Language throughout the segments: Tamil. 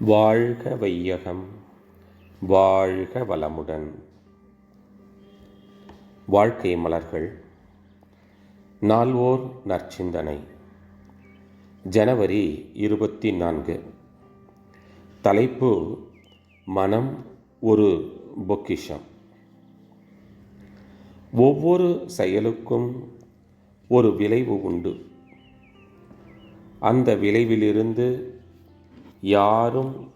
வாழ்க வையகம் வாழ்க வளமுடன். வாழ்க்கை மலர்கள் நால்வோர் நற்சிந்தனை. ஜனவரி இருபத்தி நான்கு. தலைப்பு மனம் ஒரு பொக்கிஷம். ஒவ்வொரு செயலுக்கும் ஒரு விளைவு உண்டு. அந்த விளைவிலிருந்து யாரும்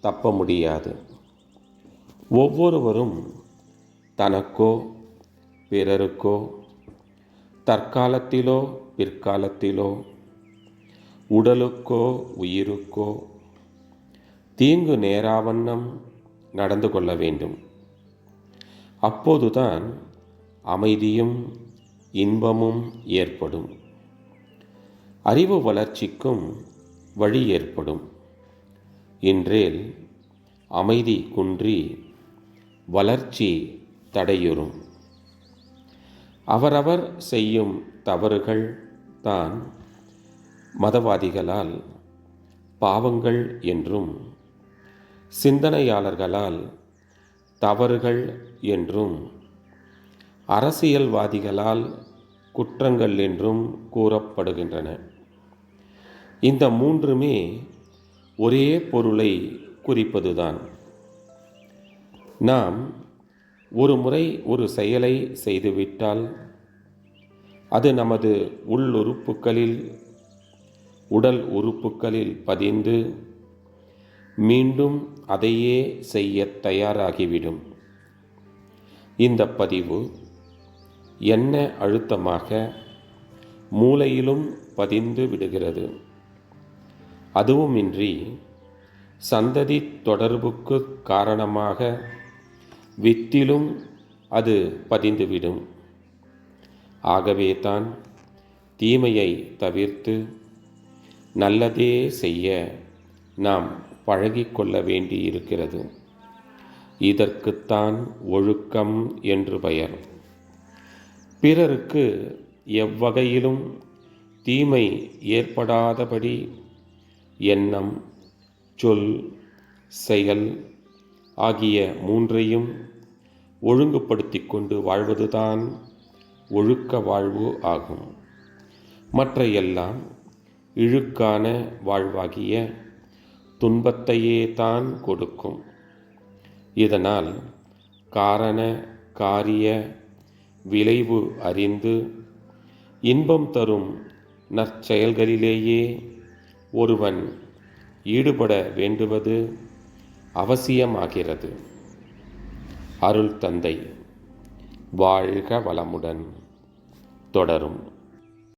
தப்ப முடியாது. ஒவ்வொருவரும் தனக்கோ பிறருக்கோ தற்காலத்திலோ பிற்காலத்திலோ உடலுக்கோ உயிருக்கோ தீங்கு நேராவண்ணம் நடந்து கொள்ள வேண்டும். அப்போதுதான் அமைதியும் இன்பமும் ஏற்படும். அறிவு வளர்ச்சிக்கும் வழி ஏற்படும். இன்றேல் அமைதி குன்றி வளர்ச்சி தடையுறும். அவரவர் செய்யும் தவறுகள் தான் மதவாதிகளால் பாவங்கள் என்றும் சிந்தனையாளர்களால் தவறுகள் என்றும் அரசியல்வாதிகளால் குற்றங்கள் என்றும் கூறப்படுகின்றன. இந்த மூன்றுமே ஒரே பொருளை குறிப்பதுதான். நாம் ஒரு முறை ஒரு செயலை செய்துவிட்டால் அது நமது உள்ளுறுப்புகளில் உடல் உறுப்புகளில் பதிந்து மீண்டும் அதையே செய்ய தயாராகிவிடும். இந்த பதிவு என்ன அழுத்தமாக மூளையிலும் பதிந்து விடுகிறது. அதுவுமின்றி சந்ததி தொடர்புக்கு காரணமாக வித்திலும் அது பதிந்துவிடும். ஆகவே தான் தீமையை தவிர்த்து நல்லதே செய்ய நாம் பழகிக்கொள்ள வேண்டியிருக்கிறது. இதற்குத்தான் ஒழுக்கம் என்று பெயர். பிறருக்கு எவ்வகையிலும் தீமை ஏற்படாதபடி எண்ணம் சொல் செயல் ஆகிய மூன்றையும் ஒழுங்குபடுத்தி கொண்டு வாழ்வதுதான் ஒழுக்க வாழ்வு ஆகும். மற்ற எல்லாம் இழுக்கான வாழ்வாகிய துன்பத்தையே தான் கொடுக்கும். இதனால் காரண காரிய விளைவு அறிந்து இன்பம் தரும் நற்செயல்களிலேயே ஒருவன் ஈடுபட வேண்டுவது அவசியமாகிறது. அருள் தந்தை வாழ்க வளமுடன். தொடரும்.